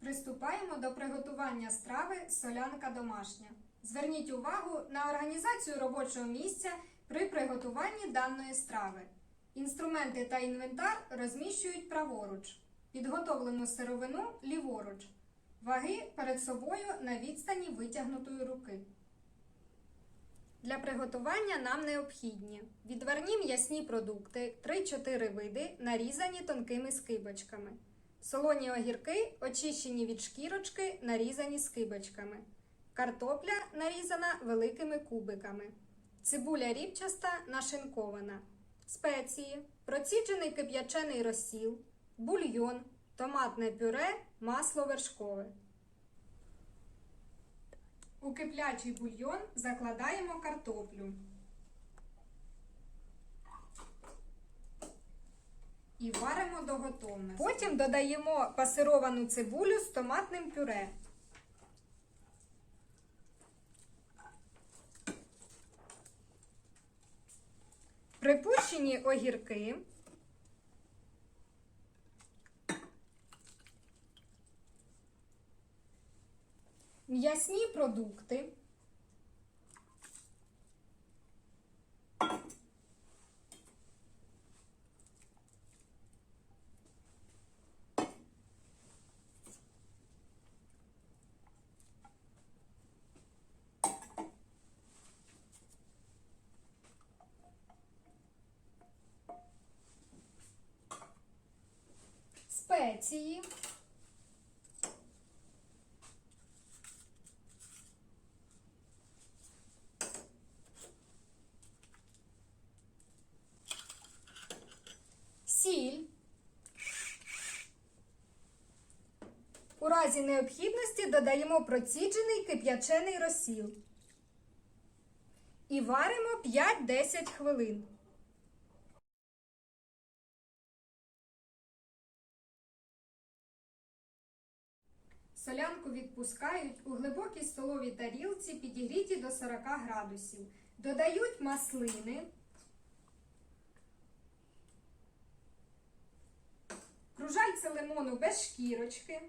Приступаємо до приготування страви солянка домашня. Зверніть увагу на організацію робочого місця при приготуванні даної страви. Інструменти та інвентар розміщують праворуч, підготовлену сировину ліворуч, ваги перед собою на відстані витягнутої руки. Для приготування нам необхідні відварні м'ясні продукти 3-4 види, нарізані тонкими скибочками. Солоні огірки, очищені від шкірочки, нарізані скибочками. Картопля нарізана великими кубиками. Цибуля рібчаста нашинкована. Спеції, проціджений кип'ячений розсіл, бульйон, томатне пюре, масло вершкове. У киплячий бульйон закладаємо картоплю. До готовності. Потім додаємо пасировану цибулю з томатним пюре. Припущені огірки. М'ясні продукти. Спеції. Сіль. У разі необхідності додаємо проціджений кип'ячений розсіл. І варимо 5-10 хвилин. Солянку відпускають у глибокій столовій тарілці, підігріті до 40 градусів. Додають маслини, кружальце лимону без шкірочки.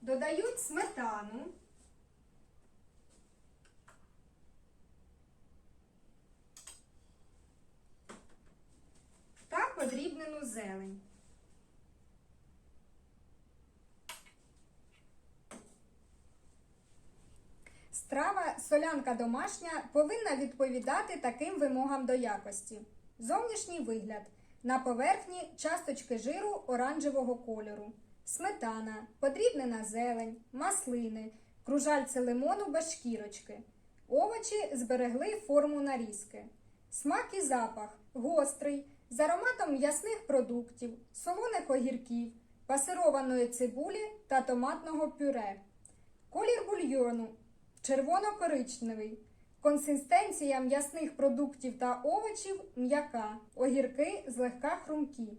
Додають сметану. Та подрібнену зелень. Страва солянка домашня повинна відповідати таким вимогам до якості. Зовнішній вигляд. На поверхні часточки жиру оранжевого кольору, сметана, подрібнена зелень, маслини, кружальце лимону без шкірочки. Овочі зберегли форму нарізки. Смак і запах гострий, з ароматом м'ясних продуктів, солоних огірків, пасированої цибулі та томатного пюре. Колір бульйону червоно-коричневий. Консистенція м'ясних продуктів та овочів м'яка, огірки злегка хрумкі.